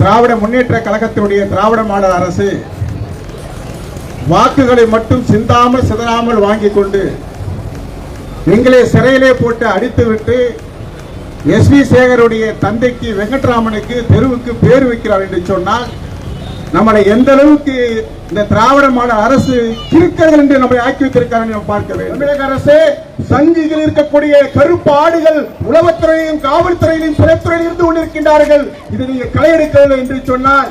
திராவிட முன்னேற்ற கழகத்தினுடைய திராவிட மாடல் அரசு வாக்குகளை மட்டும் சிந்தாமல் சிதறாமல் வாங்கி கொண்டு எங்களை சிறையிலே போட்டு அடித்துவிட்டு எஸ் வி சேகருடைய தந்தைக்கு வெங்கட்ராமனுக்கு தெருவுக்கு பேர் வைக்கிறார் என்று சொன்னால் நம்மளை எந்த அளவுக்கு இந்த திராவிட மாடல் அரசு கிறுக்கர்கள் என்று நம்மை ஆக்கி வைத்திருக்காங்க நாம் பார்க்க வேண்டும். தமிழக அரசு சங்கிகள் இருக்கக்கூடிய கருப்பு ஆடுகள் உளவுத்துறையிலும் காவல்துறையிலும் சிறைத்துறையிலும் இருந்து கொண்டிருக்கின்றார்கள். இதை நீங்க களையெடுக்கவில்லை என்று சொன்னால்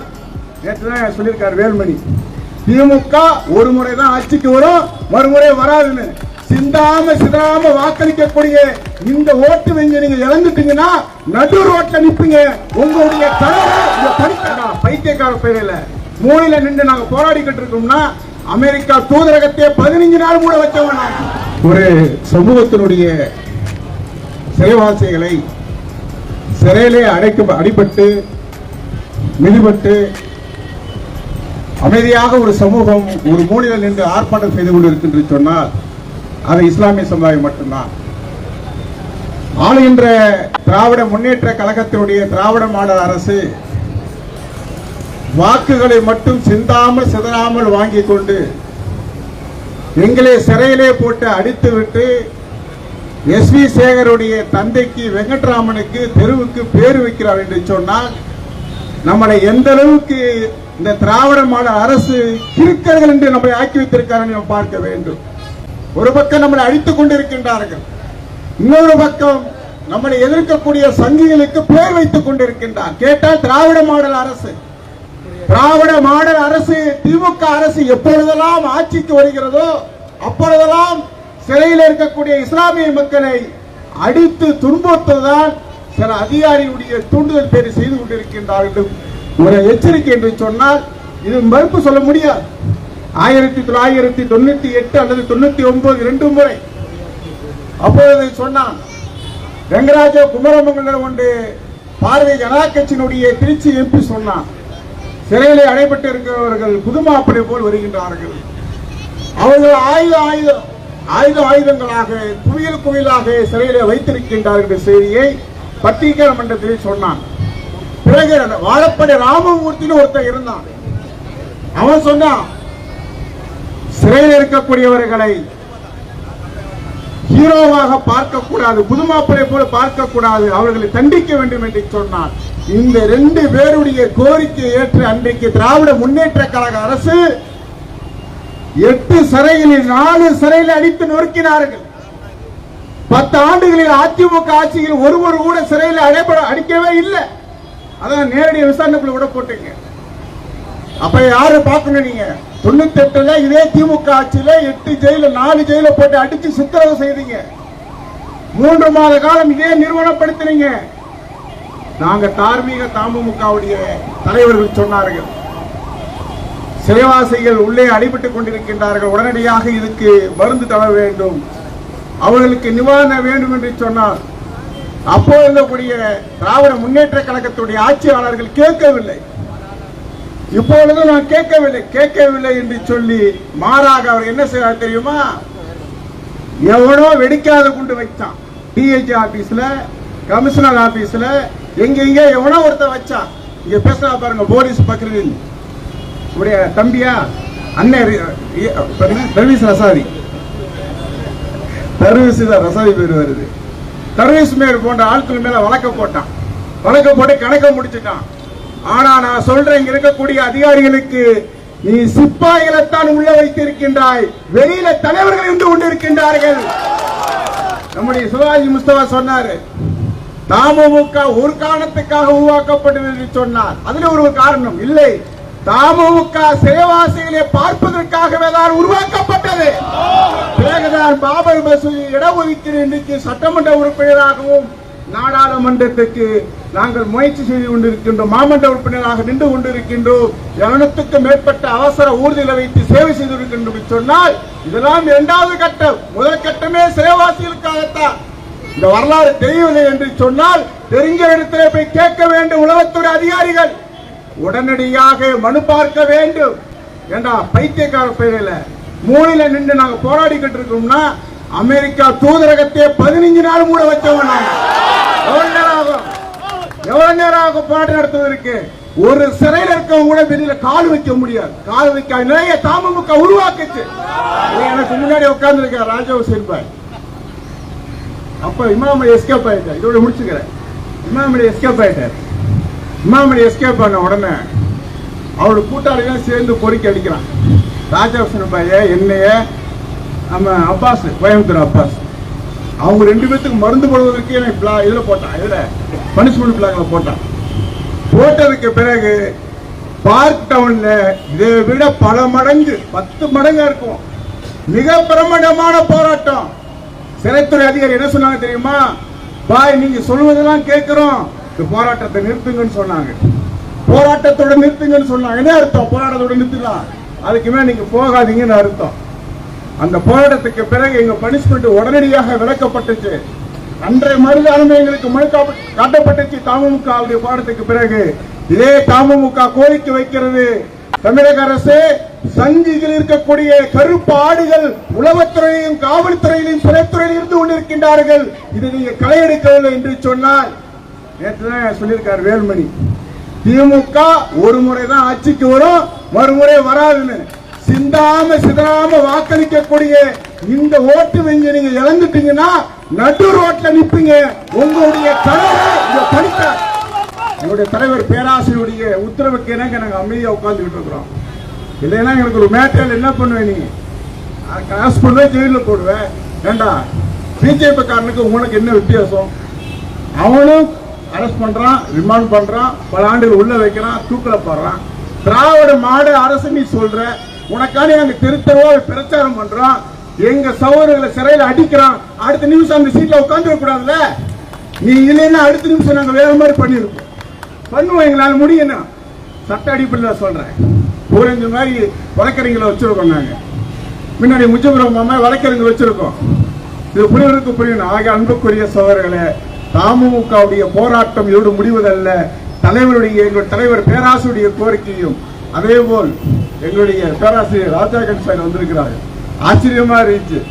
நேற்று சொல்லியிருக்கார் வேல்மணி. திமுக ஒரு முறை தான் ஆட்சிக்கு வரும் மறுமுறை வராதுன்னு. சிந்தாம சிதாம வாக்களிக்கக்கூடிய இந்த ஓட்டு வங்கி நீங்க இழந்துட்டீங்கன்னா நடு ரோட்ல நிப்பீங்க. உங்களுடைய தலைவர் இந்த படிக்கா பைத்தியக்கார பெயரில் மூலையில நின்று நாங்க போராடிக்கிட்டு இருக்கோம்னா அமெரிக்கா தூதரகத்தை பதினஞ்சு நாள் மூட வச்சவங்க ஒரு சமூகத்தினுடைய சிறைவாசிகளை சிறையிலே அடைக்க அடிபட்டு மிதிபட்டு அமைதியாக ஒரு சமூகம் ஒரு மூலையில் நின்று ஆர்ப்பாட்டம் செய்து கொண்டிருக்கின்ற சொன்னால் அது இஸ்லாமிய சமுதாயம் மட்டும்தான். ஆளுகின்ற திராவிட முன்னேற்ற கழகத்தினுடைய திராவிட மாடல் அரசு வாக்குகளை மட்டும் சிந்தாமல் சிதறாமல் வாங்கி கொண்டு எங்களை சிறையிலே போட்டு அடித்துவிட்டு எஸ் வி சேகருடைய தந்தைக்கு வெங்கட்ராமனுக்கு தெருவுக்கு பேர் வைக்கிறார் என்று சொன்னால் நம்மளை எந்த அளவுக்கு இந்த திராவிட மாடல் அரசு கிறுக்கர்கள் என்று நம்மை ஆக்கி வைத்திருக்கிறார்கள் நாம் பார்க்க வேண்டும். ஒரு பக்கம் நம்மளை அழித்துக் கொண்டிருக்கின்றார்கள் இன்னொரு பக்கம் நம்மளை எதிர்க்கக்கூடிய சங்கிகளுக்கு பேர் வைத்துக் கொண்டிருக்கின்றார். கேட்டால் திராவிட மாடல் அரசு திராவிட மாடல் அரசு திமுக அரசு எப்பொழுதெல்லாம் ஆட்சிக்கு வருகிறதோ அப்பொழுதெல்லாம் சிறையில் இருக்கக்கூடிய இஸ்லாமிய மக்களை அடித்து துன்புறுத்துவதுதான் சில அதிகாரியுடைய தூண்டுதல் பேரை செய்து கொண்டிருக்கின்றார்கள் ஒரு எச்சரிக்கை என்று சொன்னால் இது மறுப்பு சொல்ல முடியாது. ஆயிரத்தி தொள்ளாயிரத்தி தொண்ணூத்தி எட்டு அல்லது தொண்ணூத்தி ஒன்பது இரண்டு முறை அப்பொழுது சொன்னான் வெங்கராஜ குமரமங்கலம் ஒன்று பாரதிய ஜனதா கட்சியினுடைய திருச்சி எம்பி சொன்னான் சிறையிலே அடைபட்டு இருக்கிறவர்கள் புதுமாப்பிளை போல் வருகின்றார்கள். அவர்கள் ஆயுத ஆயுதம் ஆயுத ஆயுதங்களாக குவியல் குவியலாக சிறையிலே வைத்திருக்கின்றார்கள் என்ற செய்தியை பத்திரிகை மன்றத்தில் சொன்னான். பிறகு வாழப்படி ராமமூர்த்தின்னு ஒருத்தன் இருந்தான். அவன் சொன்னான் சிறையில் இருக்கக்கூடியவர்களை ஹீரோவாக பார்க்கக்கூடாது புதுமாப்பிளை போல பார்க்கக்கூடாது அவர்களை தண்டிக்க வேண்டும் என்று சொன்னார். இந்த ரெண்டு பேருடைய கோரிக்கையை ஏற்று அன்றைக்கு திராவிட முன்னேற்ற கழக அரசு எட்டு சிறைகளில் நாலு சிறையில் அடித்து நொறுக்கினார்கள். பத்து ஆண்டுகளில் அதிமுக ஆட்சியில் ஒருவர் கூட சிறையில் அடைபட அடிக்கவே இல்லை. அதான் நேரடி விசாரணைக்குள்ள விட போட்டீங்க. அப்ப யாரு பார்க்கணும் நீங்க? தொண்ணூத்தி எட்டுல இதே திமுக ஆட்சியில எட்டு ஜெயில நாலு ஜெயில போட்டு அடிச்சு சித்திரவதை செய்தீங்க. மூன்று மாத காலம் இதே நிறுவனப்படுத்தினீங்க. நாங்க தார்மீக தமுகவுடைய தலைவர்கள் சொன்னார்கள். சிறைவாசிகள் உள்ளே அடிபட்டுக் கொண்டிருக்கின்றார்கள். உடனடியாக இதுக்கு மருந்து தர வேண்டும். அவர்களுக்கு நிவாரணம் வேண்டும் என்று சொன்னார். அப்போ இருந்தக்கூடிய திராவிட முன்னேற்ற கழகத்துடைய ஆட்சியாளர்கள் கேட்கவில்லை. இப்பொழுது நான் கேட்கவில்லை கேட்கவில்லை என்று சொல்லி மாறாக அவர் என்ன செய்வார் தெரியுமா? எவனோ வெடிக்காத குண்டு வச்சான் டிஹெச் ஆபீஸ்ல கமிஷனர் ஆபீஸ்ல எங்க எங்க எவனோ ஒருத்தன் வச்சான். இங்க பேசுறா பாருங்க போலீஸ் பக்ரீன் உடைய தம்பியா? அண்ணன் தர்வீஸ் ரசாதி தர்வீஸ் தான் ரசாதி பேர் வருது. தர்வீஸ் மேல் போன்ற ஆட்கள் மேல வழக்க போட்டான். வழக்க போட்டு கணக்க முடிச்சுட்டான். ஆனா நான் சொல்றேன் இங்க இருக்கக்கூடிய அதிகாரிகளுக்கு நீ சிப்பாய்களைத்தான் உள்ள வைத்திருக்கின்றாய் வெளியில தலைவர்கள் இருந்து கொண்டிருக்கின்றார்கள். நம்முடைய சிவாஜி முஸ்தபா சொன்னாரு தாமமுக ஒரு காரணத்துக்காக உருவாக்கப்பட்டது என்று சொன்னார். அதுல ஒரு காரணம் இல்லை. தாமமுக சிறைவாசிகளை பார்ப்பதற்காகவே தான் உருவாக்கப்பட்டது. பிறகுதான் பாபர் மசூதி இடஒதுக்கீடு இன்றைக்கு சட்டமன்ற உறுப்பினராகவும் நாடாளுமன்றத்திற்கு நாங்கள் முயற்சி செய்து கொண்டிருக்கின்றோம். மாமன்ற உறுப்பினராக நின்று கொண்டிருக்கின்றோம். இருநூத்துக்கும் மேற்பட்ட அவசர ஊர்திகளை வைத்து சேவை செய்திருக்கின்றோம் சொன்னால் இதெல்லாம் இரண்டாவது கட்டம். முதல் கட்டமே சிறைவாசிகளுக்காகத்தான். இந்த வரலாறு தெரியவில்லை என்று சொன்னால் தெரிஞ்ச இடத்திலே போய் கேட்க வேண்டும் உளவுத்துறை அதிகாரிகள். உடனடியாக மனு பார்க்க வேண்டும். ஏண்டா பைத்தியக்கார பெயரில் மூலையில நின்று நாங்கள் போராடிக்கிட்டு இருக்கோம்னா அமெரிக்கா தூதரகத்தை பதினஞ்சு நாள் மூட வச்சவன் நாங்கள் எவ்வளவு நேரம் ஆகும் எவ்வளவு நேரம் ஆகும் போராட்டம் நடத்துவதற்கு ஒரு சிறையில் இருக்கவங்க கூட வெளியில கால் வைக்க முடியாது. கால் வைக்க நிறைய தாமமுக உருவாக்குச்சு. எனக்கு முன்னாடி உட்கார்ந்து இருக்க ராஜா சிற்பாய் அப்ப இமாம எஸ்கேப் ஆயிட்டார். இதோட முடிச்சுக்கிறேன். இமாமடி எஸ்கேப் ஆயிட்டார். இமாமடி எஸ்கேப் பண்ண உடனே அவரோட கூட்டாளிகள் சேர்ந்து பொறுக்கி அடிக்கிறான். ராஜா சிற்பாய என்னைய நம்ம அப்பாஸ் கோயம்புத்தூர் அப்பாஸ் அவங்க ரெண்டு பேத்துக்கு மருந்து போடுவதற்கு எனக்கு பிளா இதுல போட்டான் இதில் பனிஷ்மெண்ட் பிளாக்ல போட்டான். போட்டதுக்கு பிறகு பார்க் டவுன்ல இதை விட பல மடங்கு பத்து மடங்கா இருக்கும். மிக பிரமாண்டமான போராட்டம். சிறைத்துறை அதிகாரி என்ன சொன்னாங்க தெரியுமா? பாய் நீங்க சொல்வதெல்லாம் கேட்கிறோம். இந்த போராட்டத்தை நிறுத்துங்கன்னு சொன்னாங்க. போராட்டத்தோட நிறுத்துங்கன்னு சொன்னாங்க. என்ன அர்த்தம்? போராட்டத்தோட நிறுத்தலாம் அதுக்குமே நீங்க போகாதீங்கன்னு அர்த்தம். அந்த போராட்டத்துக்கு பிறகு எங்க பனிஷ்மெண்ட் உடனடியாக விளக்கப்பட்டுச்சு அன்றைய மறுதானமே எங்களுக்கு மனு காட்டப்பட்டுச்சு தமுக போராட்டத்துக்கு பிறகு. இதே தமுக கோரிக்கை வைக்கிறது. தமிழக அரசு சங்கிகள் இருக்கக்கூடிய கருப்பு ஆடுகள் உளவுத்துறையிலும் காவல்துறையிலும் சிறைத்துறையில் இருந்து கொண்டிருக்கின்றார்கள். இதை நீங்க களையெடுக்கவில்லை என்று சொன்னால் நேற்று தான் சொல்லியிருக்கார் வேல்மணி. திமுக ஒரு முறை தான் ஆட்சிக்கு வரும் மறுமுறை வராதுன்னு. சிந்தாம சிதறாம வாக்களிக்கக்கூடிய இந்த ஓட்டு வங்கி நீங்க இழந்துட்டீங்கன்னா நடு ரோட்ல நிப்பீங்க. உங்களுடைய தலைவர் இங்க படித்தார் தலைவர் பேராசிரியருடைய உத்தரவுக்கு இணங்க நாங்க அமைதியா உட்கார்ந்துகிட்டு இருக்கிறோம். இல்லைன்னா எங்களுக்கு ஒரு மேட்டர் என்ன பண்ணுவேன் நீ காசு பண்ணுவேன் ஜெயிலில் போடுவேன் வேண்டாம் பிஜேபி காரனுக்கு உங்களுக்கு என்ன வித்தியாசம்? அவனும் அரெஸ்ட் பண்றான் ரிமாண்ட் பண்றான் பல ஆண்டுகள் உள்ள வைக்கிறான் தூக்கில போடுறான். திராவிட மாடு அரசு நீ சொல்ற உனக்காண்டி நாங்க திருத்தவோ பிரச்சாரம் பண்றோம். எங்க சகோதரர்களை சிறையில அடிக்கிறான் அடுத்த நிமிஷம் அந்த சீட்ல உட்காந்துட கூடாதுல்ல? நீ இல்லைன்னா அடுத்த நிமிஷம் நாங்க வேற மாதிரி பண்ணிருக்கோம் பண்ணுவோம் எங்களால முடியும் சட்ட அடிப்படையில் சொல்றேன். ஊரஞ்சு மாதிரி வழக்கறிஞர்களை வச்சிருக்கோம் நாங்க. முன்னாடி முச்சபுரம் மாமா வழக்கறிஞர் வச்சிருக்கோம். இது புரியவருக்கு புரியணும் ஆக அன்புக்குரிய சோதரர்களே தமுகவுடைய போராட்டம் இதோடு முடிவதல்ல. தலைவருடைய எங்கள் தலைவர் பேராசிரியருடைய கோரிக்கையும் அதே போல் எங்களுடைய பேராசிரியர் ராஜா கன்சாய் வந்திருக்கிறார். ஆச்சரியமா இருந்துச்சு.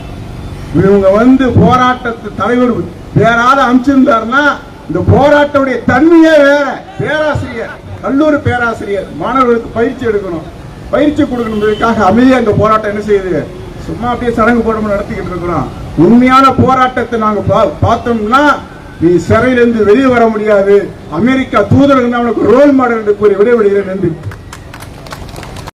இவங்க வந்து போராட்டத்து தலைவர் வேற ஆள் அமைச்சிருந்தாருன்னா இந்த போராட்டத்துடைய தன்மையே வேற. பேராசிரியர் கல்லூரி பேராசிரியர் மாணவர்களுக்கு பயிற்சி எடுக்கணும். பயிற்சி கொடுக்கணுன்றதுக்காக அமைதியா இந்த போராட்டம் என்ன செய்யுது? சும்மா அப்படியே சடங்கு போடாம நடத்திக்கிட்டு இருக்கிறோம். உண்மையான போராட்டத்தை நாங்க பா- பார்த்தோம்னா நீ சிறையிலிருந்து வெளியே வர முடியாது. அமெரிக்கா தூதரகம் அவனுக்கு உனக்கு ரோல் மாடல் என்று கூறி விடைபெறுகிறேன். நன்றி.